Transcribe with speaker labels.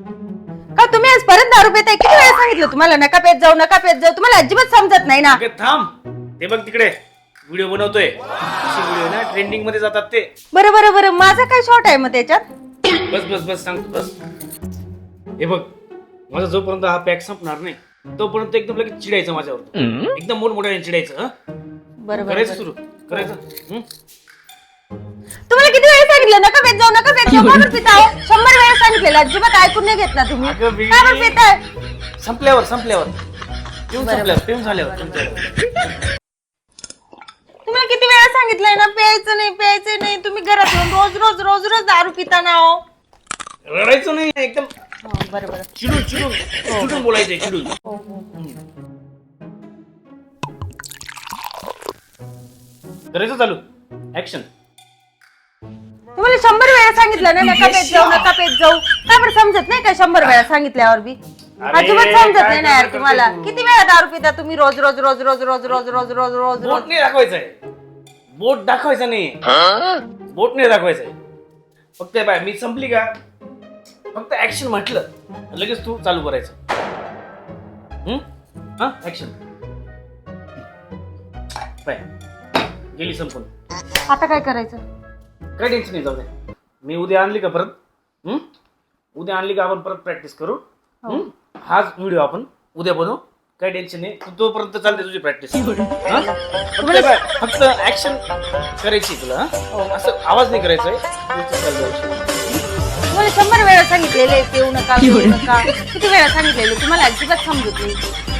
Speaker 1: का तुम्ही आज परत दारू पेताय? किती वेळा सांगितलं तुम्हाला? नका पेत जाऊ नका पेत जाऊ. तुम्हाला अजिबात समजत नाही ना.
Speaker 2: अगं थांब. ते बघ तिकडे. व्हिडिओ बनवतोय. व्हिडिओ ना ट्रेंडिंगमध्ये जातात ते.
Speaker 1: बरं बरं बरं. माझा काय शॉर्ट आहे मग त्याच्यात?
Speaker 2: बस बस बस सांगतो बस. हे बघ. माझा जोपर्यंत हा पॅक संपणार नाही तोपर्यंत एकदम लगेच चिडायचं माझ्यावर. एकदम मोठमोठ्याने चिडायचं हं?
Speaker 1: बरं बरं
Speaker 2: करायचं
Speaker 1: बरं.
Speaker 2: सुरू करायचं हं?
Speaker 1: तुम्हाला किती वेळा सांगितलं? नका पेत जाऊ नका पेत जाऊ. का बरं पिताय सांगितलेलं अजिबात ऐकून नाही घेत ना तुम्ही.
Speaker 2: अगं बाई.
Speaker 1: का बरं पिताय?
Speaker 2: संपल्यावर संपल्यावर. पिऊन संपल्यावर पिऊन झाल्यावर.
Speaker 1: तुम्हाला किती वेळा सांगितलंय ना प्यायचं नाही प्यायचं नाही. तुम्ही घरात येऊन रोज रोज रोज रोज दारू पिता ना हो.
Speaker 2: रडायचं नाही एकदम.
Speaker 1: हो, बरं बरं.
Speaker 2: चिडून चिडून चिडून बोलायचंय चिडून.
Speaker 1: हो, हो.
Speaker 2: करायचं चालू. ऍक्शन
Speaker 1: तुम्हाला शंभर वेळा सांगितलं ना नका पेत जाऊ नका पेत जाऊ. का बरं समजत नाही का शंभर वेळा सांगितल्यावर बी?
Speaker 2: अरे,
Speaker 1: अजिबात समजत
Speaker 2: काय
Speaker 1: नाही ना यार
Speaker 2: करते
Speaker 1: तुम्हाला.
Speaker 2: तू?
Speaker 1: किती वेळा दारू पिता तुम्ही? रोज रोज रोज रोज रोज रोज रोज रोज रोज रोज.
Speaker 2: बोट नाही दाखवायचंय. बोट दाखवायचं नाही. बोट नाही दाखवायचंय. फक्त हे बाय मी संपली का? फक्त ऍक्शन म्हटलं. लगेच तू चालू करायचं. हम्म? हा? ऍक्शन बाय गेली संपून.
Speaker 1: आता काय करायचं?
Speaker 2: काय टेन्शन नाही जाऊ दे. मी उद्या आणली का परत? हम्म? उद्या आणली का आपण परत प्रॅक्टिस करू? हम्म? हाच व्हिडिओ आपण उद्या बनवू. काय टेन्शन नाही. तू तोपर्यंत चालते तुझी प्रॅक्टिस फक्त फक्त ऍक्शन करायची तुला हं? असं आवाज नाही करायचा
Speaker 1: तुम्हाला शंभर वेळा सांगितलेले पिऊ नका पिऊ नका. किती वेळा सांगितलेले तुम्हाला अजिबात समजत नाही.